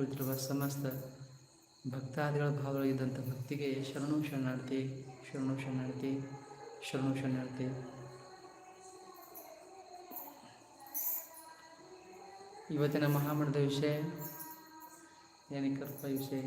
ಕುಳಿತಿರುವ ಸಮಸ್ತ ಭಕ್ತಾದಿಗಳ ಭಾವಗಳಿದ್ದಂಥ ಭಕ್ತಿಗೆ ಶರಣು ಶರಣಾರ್ಥಿ ಶರಣು ಶರಣಾರ್ಥಿ ಶರಣು ಶರಣಾರ್ಥಿ ಇವತ್ತಿನ ಮಹಾಮಠದ ವಿಷಯ ಏನಿಕಲ್ಪ ವಿಷಯ?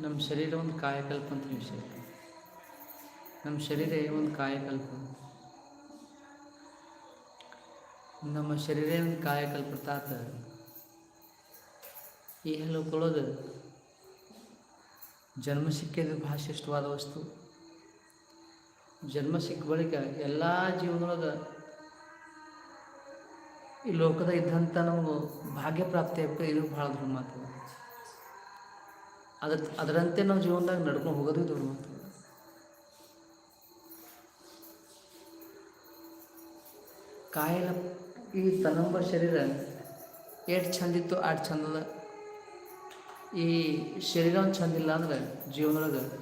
ನಮ್ಮ ಶರೀರ ಒಂದು ಕಾಯಕಲ್ಪ ಅಂತ ವಿಷಯ ನಮ್ಮ ಶರೀರ ಒಂದು ಕಾಯಕಲ್ಪ. ನಮ್ಮ ಶರೀರ ಒಂದು ಕಾಯಕಲ್ಪ ತಾತ ಈ ಹೇಳ್ಕೊಳ್ಳೋದು ಜನ್ಮ ಸಿಕ್ಕಿದ ಭಾಷಿಷ್ಟವಾದ ವಸ್ತು. ಜನ್ಮ ಸಿಕ್ಕ ಬಳಿಕ ಎಲ್ಲ ಜೀವನದೊಳಗೆ ಈ ಲೋಕದ ಇದ್ದಂಥ ನಮಗೂ ಭಾಗ್ಯ ಪ್ರಾಪ್ತಿ ಇದು ಭಾಳ ಮಾತು ಅದ್ರ ಅದರಂತೆ ನಾವು ಜೀವನದಾಗ ನಡ್ಕೊಂಡು ಹೋಗೋದು ದೊಡ್ಡ ಮಾತು ಕಾಯಲ ಈ ತನಂಬ ಶರೀರ ಎಷ್ಟು ಚಂದಿತ್ತು ಆಟ್ ಚಂದದ. ಈ ಶರೀರ ಒಂದು ಚಂದಿಲ್ಲ ಅಂದ್ರೆ ಜೀವನದೊಳಗೆ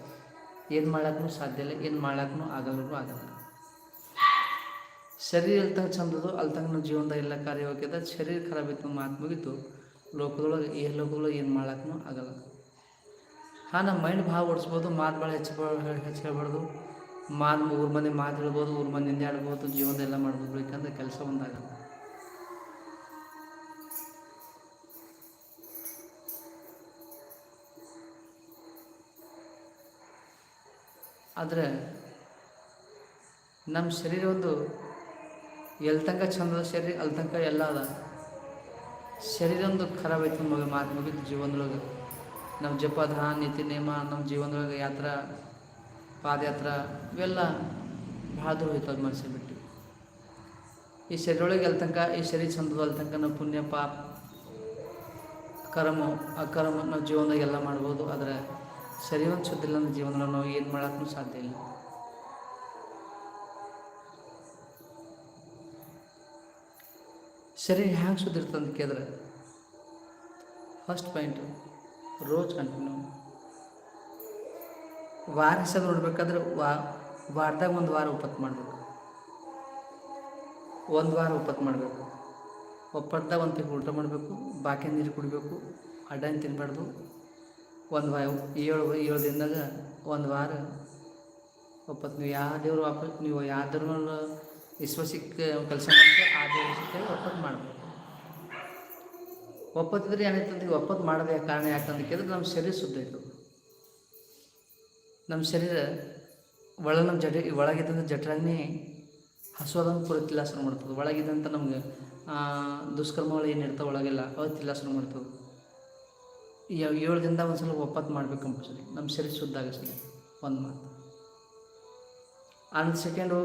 ಏನು ಮಾಡಕ್ಕೂ ಸಾಧ್ಯ ಇಲ್ಲ, ಏನು ಮಾಡೋಕ್ಕೂ ಆಗಲ್ಲೂ ಆಗಲ್ಲ. ಶರೀರ ಎಲ್ಲಿ ಚಂದದ ಅಲ್ಲಿ ನಾವು ಜೀವನದಾಗ ಎಲ್ಲ ಕಾರ್ಯವಾಗ್ಯದ ಶರೀರ ಖರಾಬ್ ಇತ್ತು, ಮಾತು ಮುಗಿತು, ಲೋಕದೊಳಗೆ, ಈ ಲೋಕದೊಳಗೆ ಏನು ಮಾಡೋಕ್ಕೂ ಆಗಲ್ಲ. ಹಾಂ ನಮ್ಮ ಮೈಂಡ್ ಭಾಳ ಓಡಿಸ್ಬೋದು, ಮಾತು ಭಾಳ ಹೆಚ್ಚು ಹೆಚ್ಚು ಹೇಳ್ಬಾರ್ದು. ಮಾತು ಊರ ಮನೆ ಮಾತು ಹೇಳ್ಬೋದು, ಊರ ಮಂದಿ ಆಡ್ಬೋದು ಜೀವನದೆಲ್ಲ ಮಾಡ್ಬೋದು ಯಾಕಂದ್ರೆ ಕೆಲಸ ಒಂದಾಗಲ್ಲ. ಆದರೆ ನಮ್ಮ ಶರೀರ ಒಂದು ಎಲ್ಲಿ ತನಕ ಚಂದದ ಶರೀರ ಅಲ್ಲಿ ತನಕ ಎಲ್ಲ ಅದ. ಶರೀರ ಒಂದು ಖರಾಬ್ ಆಯ್ತು, ಮಗ, ಮಾತು ಮುಗಿತು, ಜೀವನದೊಳಗೆ. ನಮ್ಮ ಜಪ ನೀತಿ ನೇಮ ನಮ್ಮ ಜೀವನದೊಳಗೆ ಯಾತ್ರ, ಪಾದಯಾತ್ರ, ಇವೆಲ್ಲ ಭಾಳ ದೂರ ಹೋಯ್ತದ ಮನಸ್ಸಿಗೆ ಬಿಟ್ಟು. ಈ ಶರೀರೊಳಗೆ ಅಲ್ಲಿ ತನಕ, ಈ ಶರೀರ ಚಂದದ ಅಲ್ಲಿ ತನಕ ನಾವು ಪುಣ್ಯ, ಪಾಪ, ಕರ್ಮ, ಅಕರ್ಮ ನಾವು ಜೀವನದಾಗ ಎಲ್ಲ ಮಾಡ್ಬೋದು. ಆದರೆ ಶರೀರ ಒಂದು ಶುದ್ಧಿಲ್ಲ ನಮ್ಮ ಜೀವನದಾಗ ನಾವು ಏನು ಮಾಡೋಕ್ಕೂ ಸಾಧ್ಯ ಇಲ್ಲ. ಶರೀರ ಹ್ಯಾಂಗೆ ಶುದ್ಧ ಅಂತ ಕೇಳಿದ್ರೆ ಫಸ್ಟ್ ಪಾಯಿಂಟು ರೋಜ್ ಕಂಟಿನ್ಯೂ ವಾರ ಹಿಸಾಬ್ ನೋಡ್ಬೇಕಾದ್ರೆ ವಾ, ವಾರದಾಗ ಒಂದು ವಾರ ಉಪತ್ತು ಮಾಡಬೇಕು. ಒಂದು ವಾರ ಉಪತ್ತು ಮಾಡಬೇಕು. ಒಪ್ಪತ್ತಾಗ ಒಂದು ತಿಂಗಳು ಊಟ ಮಾಡಬೇಕು. ಬಾಕಿ ನೀರು ಕುಡಿಬೇಕು. ಅಡ್ಡನ ತಿನ್ನಬಾರ್ದು ಒಂದು ವಾರ, ಏಳು ಏಳು ದಿನದಾಗ ಒಂದು ವಾರ ಒಪ್ಪತ್ತು ನೀವು ಯಾವ ದೇವ್ರು ವಾಪಸ್, ನೀವು ಯಾವ ದೇವ್ರ ವಿಶ್ವಾಸಕ್ಕೆ, ಕೆಲಸ ಮಾಡ್ತೀವಿ ಆ ದೇವ್ರ ಒಪ್ಪತ್ತು ಮಾಡಬೇಕು. ಒಪ್ಪತ್ತಿದ್ರೆ ಏನಾಯ್ತಂದ್ರೆ ಒಪ್ಪತ್ತು ಮಾಡದೆ ಕಾರಣ ಯಾಕಂತ ಕೇಳಿದ್ರೆ ನಮ್ಮ ಶರೀರ ಶುದ್ಧ ಇತ್ತು ನಮ್ಮ ಶರೀರ ಒಳ ನಮ್ಮ ಜಟ ಒಳಗಿದ್ದಂಥ ಜಠರಾಗ್ನಿ ಹಸುವಾದಂಗೆ ಪೂರ ತಿಲಾಸನ ಮಾಡ್ತದೆ. ಒಳಗಿದ್ದಂಥ ನಮ್ಗೆ ದುಷ್ಕರ್ಮಗಳು ಏನು ಇರ್ತವೆ ಒಳಗೆಲ್ಲ, ಅವು ತಿಲಾಸನ ಮಾಡ್ತದೆ. ಈ ಏಳು ದಿನದ ಒಂದು ಸಲ ಒಪ್ಪತ್ತು ಮಾಡಬೇಕು ಕಂಪಲ್ಸರಿ ನಮ್ಮ ಶರೀರ ಶುದ್ಧ ಆಗಿಸಲಿ ಒಂದು ಮಾತು. ಆನಂದ್ ಸೆಕೆಂಡು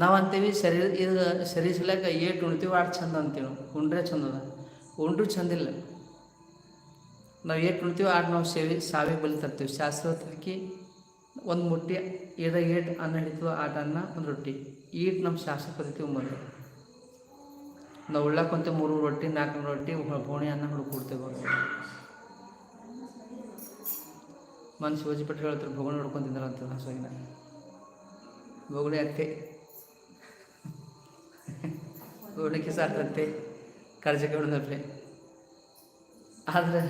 ನಾವು ಅಂತೀವಿ ಶರೀರ ಇದು ಶರೀರ ಏಟ್ ಉಣ್ತೀವಿ ಆಟ ಚಂದ ಅಂತೀವಿ ನಾವು. ಉಂಡ್ರೆ ಚಂದದ. ಉಂಡ್ರೂ ಚಂದಿಲ್ಲ. ನಾವು ಏಟು ಉಣ್ತೀವಿ ಆಟ ನಾವು ಸೇವಿ, ಸಾವಿ ಬಲಿ ತರ್ತೀವಿ. ಶಾಸ್ತ್ರಕ್ಕೆ ಒಂದು ಮುಟ್ಟಿ ಏದ ಏಟು ಅನ್ನ ಹಿಡಿತೀವಿ ಆಟ ಅನ್ನ ಒಂದು ರೊಟ್ಟಿ. ಈಟ್ ನಮ್ಮ ಶಾಸ್ತ್ರ ಪದ್ಧತಿ ಮೊದಲು ನಾವು ಉಳ್ಳಾಕೊಂತ ಮೂರು ರೊಟ್ಟಿ, ನಾಲ್ಕು ರೊಟ್ಟಿ ಬೋಣಿ ಅನ್ನ ಹುಡುಕೊಡ್ತೇವೆ ಮನ್ಸು ಶಿವಾಜಿ ಪಟ್ಟ ಹೇಳ್ತಾರೆ ಭೋಗಣಿ ಹೊಡ್ಕೊಂತಿದ್ದಾರೆ ಅಂತ ಹಸುವಿನ ಭೋಗಣಿ ಅತ್ತೆ. ಗೋಣಿಕೆ ಸಾಕಂತೆ. ಕರ್ಜಕ್ಕೆ ಹೊಡೆದಪ್ಪೆ ಆದರೆ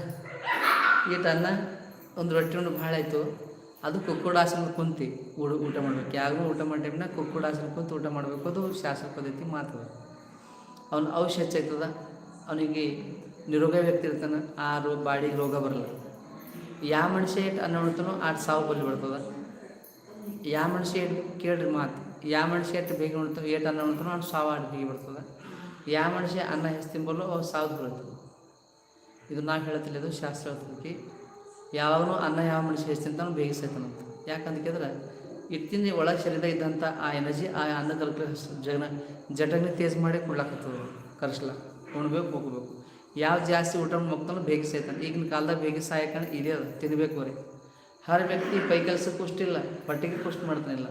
ಈಟ ಅನ್ನ ಒಂದು ರೊಟ್ಟಿ ಉಂಡು ಭಾಳ ಆಯಿತು. ಅದು ಕುಕ್ಕುಡಾಸನ ಕುಂತಿ. ಊಟ ಊಟ ಮಾಡಬೇಕು. ಯಾವಾಗೂ ಊಟ ಮಾಡೋ ಟೈಮ್ನಾಗ ಕುಕ್ಕುಡಾಸನ ಕುಂತು ಊಟ ಮಾಡಬೇಕು. ಅದು ಶಾಸ್ತ್ರ ಪದ್ಧತಿ ಮಾತದ ಅವ್ನು ಔಷಧ ಹೆಚ್ಚಾಯ್ತದ. ಅವನಿಗೆ ನಿರೋಗ ವ್ಯಕ್ತಿ ಇರ್ತಾನೆ. ಆ ರೋ, ಬಾಡಿಗೆ ರೋಗ ಬರಲ್ಲ. ಯಾವ ಮನುಷ್ಯ ಏಟ್ ಅನ್ನ ಉಣ್ತಾನೋ ಆಟ ಸಾವು ಬಲ್ಲಿ ಬಿಡ್ತದ ಯಾವ ಮನುಷ್ಯ ಇಟ್ಟು ಕೇಳ್ರಿ ಮಾತು. ಯಾವ ಮನುಷ್ಯ ಏಟ್ ಬೇಗ ನೋಡ್ತಾನೋ ಏಟ್ ಅನ್ನ ಉಣ್ತನೋ ಅವ್ನು ಸಾವು ಆಟ ಬೇಗ ಬರ್ತದೆ. ಯಾವ ಮನುಷ್ಯ ಅನ್ನ ಹೆಚ್ಚು ತಿನ್ಬಲ್ಲೋ ಅವು ಸಾವು ಬರುತ್ತೆ ಇದು ನಾವು ಹೇಳ್ತಿಲ್ಲ ಇದು ಶಾಸ್ತ್ರ ಹೇಳ್ತದೆ ಯಾವಾಗಲೂ ಅನ್ನ ಯಾವ ಮನುಷ್ಯ ಹೆಚ್ಚು ತಿಂತಾನೋ ಬೇಗ ಸೈತಾನಂತ ಯಾಕಂತ ಕೇಳಿದ್ರೆ ಇತ್ತಿನ ಒಳ ಶರೀರ ಇದ್ದಂಥ ಆ ಎನರ್ಜಿ ಆ ಅನ್ನ ಕಲ್ಕ ಜನ ಜಟಗ್ನಿ ತೇಜ್ ಮಾಡಿ ಕೊಡ್ಲಾಕತ್ತದ, ಕರ್ಸ್ಲ. ಉಣ್ಬೇಕು ಹೋಗ್ಬೇಕು ಯಾವ ಜಾಸ್ತಿ ಊಟ ಮಕ್ಕಳು ಬೇಗ ಈಗಿನ ಕಾಲದಾಗ ಬೇಗ ಸಾಯಕಂದ್ರೆ ಇದೇ ಅದು, ತಿನ್ಬೇಕು ಬರೀ. ಹರ ವ್ಯಕ್ತಿ ಕೈ ಕೆಲಸಕ್ಕೂ ಅಷ್ಟಿಲ್ಲ ಹೊಟ್ಟೆಗೆ ಕುಷ್ಟು ಮಾಡ್ತಾನಿಲ್ಲ.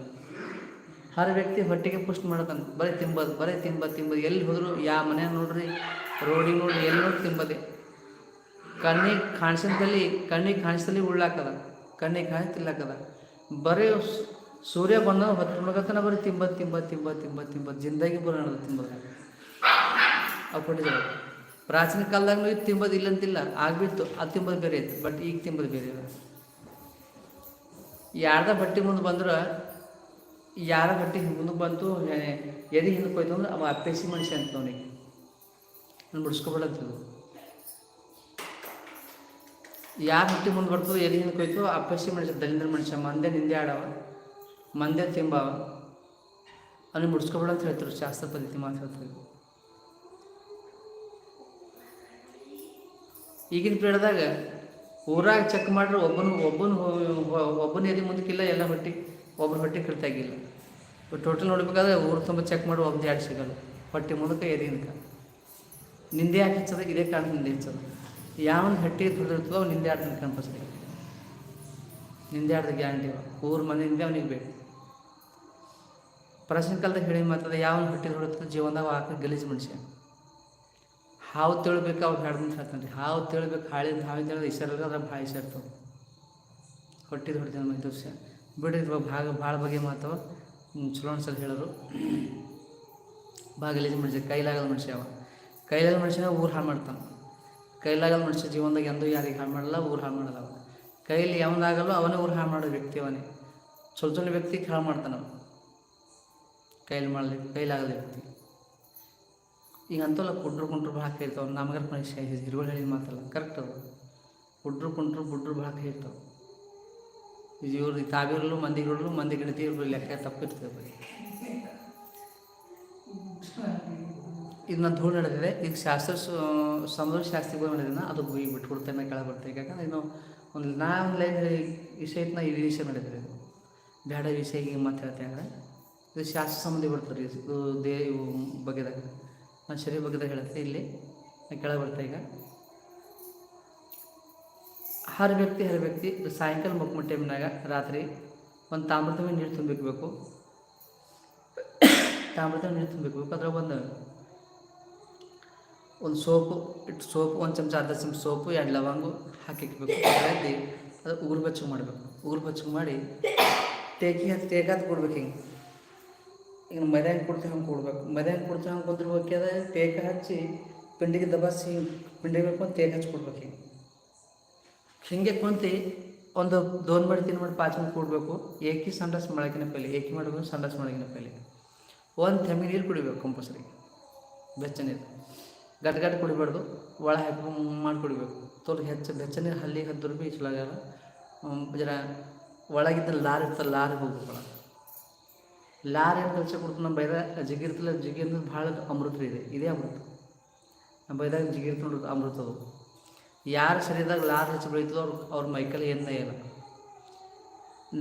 ಹರ್ ವ್ಯಕ್ತಿ ಹೊಟ್ಟೆಗೆ ಪುಷ್ಟಿ ಮಾಡ್ತಾನೆ. ಬರೀ ತಿಂಬೋದು ಬರೀ ತಿಂಬ ತಿಂಬದು ಎಲ್ಲಿ ಹೋದ್ರು ಯಾವ ಮನೆ ನೋಡ್ರಿ ರೋಡಿಗೆ ನೋಡ್ರಿ, ಎಲ್ಲಿ ನೋಡಿ ತಿಂಬದೆ ಕಣ್ಣಿಗೆ ಕಾಣಿಸಿದಲ್ಲಿ ಕಣ್ಣಿಗೆ ಕಾಣಿಸಲಿ ಉಳ್ಳಾಕದ. ಕಣ್ಣಿಗೆ ಕಾಣಿಸ್ತಿಲ್ಲಕದ ಬರೀ ಸ್- ಸೂರ್ಯ ಬಂದ ಹೊತ್ತು ಮುಳುಗತನ ಬರೀ ತಿಂಬ ತಿಂಬ ತಿಂಬ ತಿಂಬ ತಿಂಬದ್ ಜಿಂದಾಗಿ ಬರೋಣ ತಿಂಬದ ಅವು ಪ್ರಾಚೀನ ಕಾಲದಾಗೂ ಇದು ತಿಂಬದು ಇಲ್ಲಂತಿಲ್ಲ ಆಗ್ಬಿತ್ತು ಅದು ತಿಂಬದು ಬೇರೆ ಇತ್ತು ಬಟ್ ಈಗ ತಿಂಬದು ಬೇರೆ ಯಾರ್ದ ಬಟ್ಟೆ ಮುಂದೆ ಬಂದ್ರೆ ಯಾರ ಬಟ್ಟೆ ಮುಂದೆ ಬಂತು ಎದೆ ಹಿಂದಕ್ಕೆ ಹೋಯ್ತು ಅಂದ್ರೆ ಅವ ಅಪ್ಪೇಸಿ ಮನುಷ್ಯ ಅಂತ ಅವನಿಗೆ ನಾನು ಬಿಡಿಸ್ಕೊಬಿಡಂತಿದ್ದು ಯಾರ ಹೊಟ್ಟೆ ಮುಂದೆ ಬರ್ತದೋ ಎಲ್ಲಿ ಹಿಂದಕ್ಕೆ ಹೋಯ್ತು, ಅಪ್ಪೇಸಿ ಮನುಷ್ಯ, ದಲಿಂದ್ರ ಮನುಷ್ಯ, ಮಂದೆ ನಿಂದೆ ಆಡವ, ಮಂದೆ ತಿಂಬವ. ಅವನಿಗೆ ಮುಡ್ಸ್ಕೊಬೇಡ ಅಂತ ಹೇಳ್ತಾರೆ ಶಾಸ್ತ್ರ ಪದ್ಧತಿ ಮಾತು ಹೇಳ್ತಾರೆ ಈಗಿನ ಪೀಳದಾಗ ಊರಾಗ ಚೆಕ್ ಮಾಡ್ರೆ ಒಬ್ಬನು ಒಬ್ಬನು ಒಬ್ಬನ ಎದೆ ಮುಂದಕ್ಕಿಲ್ಲ, ಎಲ್ಲ ಹೊಟ್ಟೆ. ಒಬ್ಬನ ಹೊಟ್ಟೆ ಇಲ್ಲ ಟೋಟಲ್ ನೋಡ್ಬೇಕಾದ್ರೆ ಊರು ತುಂಬ ಚೆಕ್ ಮಾಡಿ ಒಬ್ಬನ ಎರಡು ಸಿಗಲ್ಲ. ಹೊಟ್ಟೆ ಮುಂದಕ್ಕೆ ಎದೆ ಹಿಂದಕ್ಕೆ ನಿಂದೆ ಯಾಕೆ ಹೆಚ್ಚದ? ಇದೇ ಕಾರಣ ನಿಂದೆ ಹೆಚ್ಚದ. ಯಾವನ ಹಟ್ಟಿ ದುಡ್ಡಿರ್ತದೋ ಅವ್ನು ನಿಂದೆ ಆಡ್ತಾನೆ ಕಂಪಲ್ಸರಿ ನಿಂದೆ ಆಡ್ದ ಗ್ಯಾರಂಟಿ ಊರ ಮನೆಯಿಂದ ಅವನಿಗೆ ಬೇಕು. ಪ್ರಾಚೀನ ಕಾಲದಾಗ ಹೇಳಿ ಮಾತದ ಯಾವನ ಹಟ್ಟಿ ದುಡಿರ್ತದೆ ಜೀವನದಾಗ ಹಾಕಿ ಗಲೀಜು ಮನುಷ್ಯ. ಹಾವು ತಿಳ್ಬೇಕು ಅವ್ರು ಹೇಳ್ದು ಹೇಳ್ತಾನೆ ಹಾವು ತಿಳ್ಬೇಕು, ಹಾಳಿಂದ ಹಾವಿಂದ ಹೇಳಿದ್ರೆ ಇಸರ್ಗ ಅದ್ರ ಭಾಳ ಇಸ ಇರ್ತವೆ ಹೊಟ್ಟಿದ ಹೊಟ್ಟಿದ ಮೈ ಬಿಡ್ರಿ ಭಾಗ ಭಾಳ ಬಗೆ ಮಾತವ ಹ್ಮ್, ಚಲೋ ಅನ್ಸಲ್ ಹೇಳೋರು. ಗಲೀಜು ಮನುಷ್ಯ ಕೈಲಾಗದ ಮನುಷ್ಯ ಅವ. ಕೈಲಾಗದ ಮನುಷ್ಯನ ಊರು ಹಾಳು ಮಾಡ್ತಾನೆ. ಕೈಲಾಗದ ಮನುಷ್ಯ ಜೀವನದಾಗ ಎಂದೂ ಯಾರಿಗೆ ಹಾಳು ಮಾಡಲ್ಲ ಊರು ಹಾಳು ಮಾಡಲ್ಲ ಅವ. ಕೈಲಿ ಯಾವನಾಗಲ್ಲ ಅವನೇ ಊರು ಹಾಳು ಮಾಡೋ ವ್ಯಕ್ತಿ ಅವನೇ. ಚಲೋ ಚಲೋ ವ್ಯಕ್ತಿ ಹಾಳು ಮಾಡ್ತಾನೆ ಅವ. ಕೈಲಿ ಮಾಡಲಿ ಕೈಲಾಗದ ವ್ಯಕ್ತಿ. ಈಗ ಅಂತಲ್ಲ ಕುಡ್ರು ಕುಂಟ್ರು ಭಾಳ ಇರ್ತಾವೆ ನಮಗರ ಮನುಷ್ಯ ಹಿರುಗಳು ಹೇಳಿದ ಮಾತಲ್ಲ ಕರೆಕ್ಟ್ ಅದು. ಕುಡ್ರು ಕುಂಟ್ರು ಬುಡ್ರು ಭಾಳ ಇರ್ತಾವೆ ಇದು ಇವ್ರು ತಾವಿರಲು ಮಂದಿಗಿರಲು ಮಂದಿ ಗಿಡತಿ ಇವ್ರು ಲೆಕ್ಕ ತಪ್ಪಿರ್ತದೆ. ಇದು ನಾನು ಧೂಳು ನಡೆದಿದೆ. ಈಗ ಶಾಸ್ತ್ರ ಸಮುದ್ರ ಶಾಸ್ತ್ರಿಗಳು ನಡೆದಿನ ಅದು ಗುಯಿ ಬಿಟ್ಕೊಡ್ತೇನೆ ಕೆಳಗೆ ಬರ್ತೇನೆ ಯಾಕಂದ್ರೆ ಇನ್ನು ಒಂದು ನಾ ಒಂದು ಲೈನ್ ವಿಷಯ ಐತೆ ನಾ ಈ ವಿಷಯ ನಡೆದಿದೆ ಇದು. ಬೇಡ ವಿಷಯ ಈಗ ಮತ್ತೆ ಹೇಳ್ತೇನೆ ಇದು ಶಾಸ್ತ್ರ ಸಂಬಂಧಿ ಬರ್ತದೆ. ಇದು ದೇ ಇವು ಬಗೆದಾಗ. ನಾನು ಶರೀರ ಬಗ್ಗೆದಾಗ ಹೇಳುತ್ತೆ ಇಲ್ಲಿ. ನಾ ಕೆಳಗೆ ಬರ್ತಾ ಈಗ. ಹರ್ ವ್ಯಕ್ತಿ ಹರ್ ವ್ಯಕ್ತಿ ಸಾಯಂಕಾಲ ಮಕ್ಕಳ ಟೈಮ್ನಾಗ ರಾತ್ರಿ ಒಂದು ತಾಮ್ರದ ನೀರು ತುಂಬಿಕ್ಬೇಕು. ತಾಮ್ರದ ನೀರು ತುಂಬಿಕ್ಬೇಕು. ಅದ್ರಾಗ ಒಂದು ಒಂದು ಸೋಪು ಇಟ್ಟು ಸೋಪು, ಒಂದು ಚಮಚ ಅರ್ಧ ಚಮಚ ಸೋಪು, ಎರಡು ಲವಂಗು ಹಾಕಿಕ್ಬೇಕು ಅದ್ರಲ್ಲಿ ಅದು ಉಗುರು ಬೆಚ್ಚಗೆ ಮಾಡಬೇಕು. ಉಗುರು ಬೆಚ್ಚಗೆ ಮಾಡಿ ಟೇಕಿ ಹತ್ತು ಹತ್ತಿ ಕೊಡ್ಬೇಕು ಹಿಂಗೆ. ಈಗ ಮದ್ಯಾಂಗ ಹೆಂಗೆ ಕೊಡ್ತೀವಿ ಹಂಗೆ ಕೊಡ್ಬೇಕು. ಮದ್ಯಾಂಗ ಹೆಂಗೆ ಕೊಡ್ತೀವಿ ಹಂಗೆ ಕುಂದಿರ್ಬೇಕಾದ್ರೆ ಟೇಕ ಹಚ್ಚಿ ಪಿಂಡಿಗೆ ದಬಾಸಿ ಹಿಂಗೆ ಪಿಂಡಿಗೆ ಬೇಕು ಅಂತ ಹಚ್ಚಿ ಕೊಡ್ಬೇಕು ಹಿಂಗೆ. ಹಿಂಗೆ ಕುಂತು ಒಂದು ದೋನ್ ಮಾಡಿ ತಿನ್ ಮಾಡಿ ಪಾಚ್ ಮಾಡಿ ಕೊಡಬೇಕು. ಏಕಿ ಸಂಡಾಸ್ ಮಾಡಕಿನ ಪೈಲೆ, ಏಕಿ ಮಾಡಬೇಕು ಸಂಡಾಸ್ ಮಾಡಕಿನ ಪೈಲೆ. ಒಂದು ತೆಮ್ಮಿ ನೀರು ಕುಡಿಬೇಕು ಕಂಪಲ್ಸರಿ. ಬೆಚ್ಚ ನೀರು ಗಟ್ ಗಟ್ ಕುಡಿಬಾರ್ದು. ಒಳ ಹಾಕಿ ಮಾಡಿ ಕುಡಿಬೇಕು. ತೋರ್ ಹೆಚ್ಚು ಬೆಚ್ಚ ನೀರು ಹಲ್ಲಿ ಹದ್ದರು ಭೀ ಚಲೋ ಆಗಲ್ಲ ಜರ ಒಳಗಿದ್ದ ಲಾರ್ ಇರ್ತಲ್ಲ ಲಾರಿಗೆ ಹೋಗ್ಬೇಕು ಲಾರ್ ಏನು ಕೆಲಸ ಕೊಡ್ತು ನಮ್ಮ ಬೈದ ಜಿಗಿರ್ತಲ್ಲ ಜಿಗಿರ್ ಭಾಳ ಅಮೃತ ಇದೆ. ಇದೇ ಅಮೃತ. ನಮ್ಮ ಬೈದಾಗ ಜಿಗಿರ್ತ ನೋಡೋದು ಅಮೃತ ಅದು. ಯಾರ ಶರೀರದಾಗ ಲಾರ್ ಹೆಚ್ಚು ಬೆಳೀತದೋ ಅವ್ರ ಅವ್ರ ಮೈಕಲ್ಲಿ ಏನು ಇಲ್ಲ.